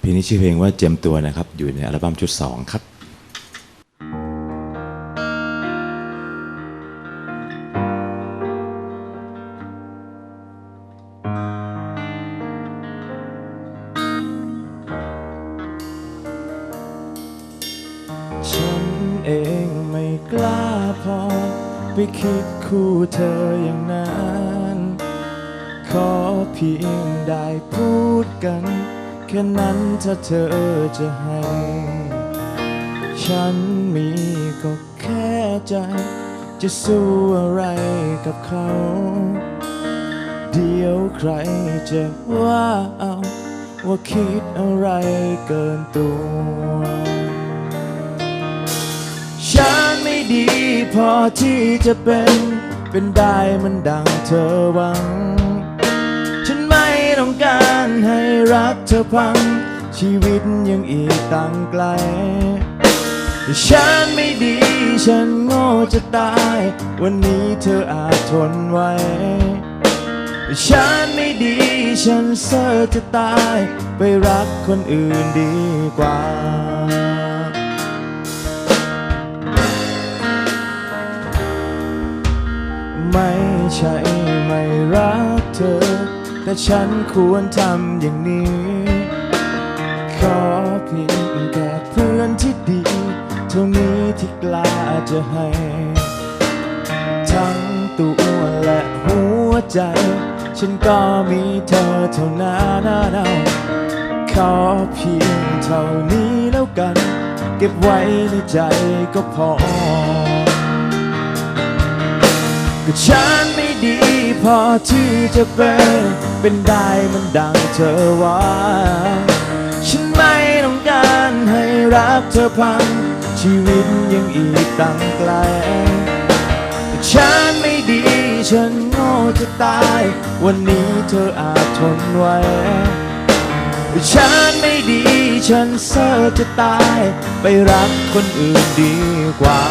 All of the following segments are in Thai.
เพลงนี้ชื่อเพลงว่าเจียมตัวนะครับ อยู่ในอัลบั้มชุด 2 ครับฉันเองไม่กล้าพอ ไปคิดคู่เธออย่างนั้น ขอเพียงได้พูดกัน แค่นั้นถ้าเธอจะให้ ฉันมีก็แค่ใจ จะสู้อะไรกับเขา เดี๋ยวใครจะว่าเอาว่าคิดอะไรเกินตัว ฉันไม่ดีพอที่จะเป็น เป็นได้มันดังเธอหวัง เธอพัง ชีวิตยังอีกตั้งไกล ฉันไม่ดี ฉันโง่จะตาย วันนี้เธออาจทนไว้ ฉันไม่ดี ฉันเซ่อจะตาย ไปรักคนอื่นดีกว่าไม่ใช่ไม่รักเธอ แต่ฉันควรทำอย่างนี้ ขอเพียงแค่เพื่อนที่ดี เท่านี้ที่กล้าจะให้ ทั้งตัวและหัวใจ ฉันก็มีเธอเท่านั้นเอาขอเพียงเท่านี้แล้วกัน เก็บไว้ในใจก็พอ ก็ฉันไม่ดีพอที่จะเป็น เป็นได้มันดังเธอว่า ฉันไม่ต้องการให้รักเธอพัง ชีวิตยังอีกตั้งไกล ฉันไม่ดี ฉันโง่จะตาย วันนี้เธออาจทนไว้ ฉันไม่ดี ฉันเซ่อจะตาย ไปรักคนอื่นดีกว่า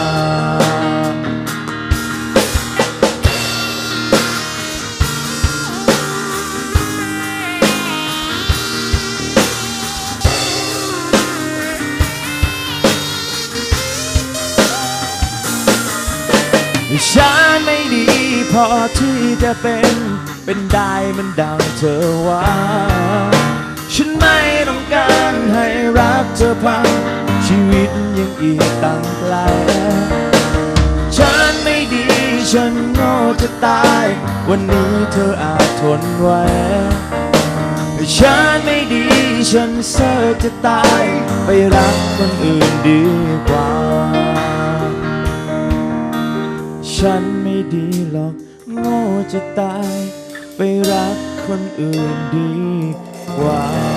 ฉันไม่ดีพอที่จะเป็น เป็นได้มันดังเธอว่า ฉันไม่ต้องการให้รักเธอพัง ชีวิตยังอีกตั้งไกล ฉันไม่ดี ฉันโง่จะตาย วันนี้เธออาจทนไว้ ฉันไม่ดี ฉันเซ่อจะตาย ไปรักคนอื่น โง่จะตาย ไปรักคนอื่นดีกว่า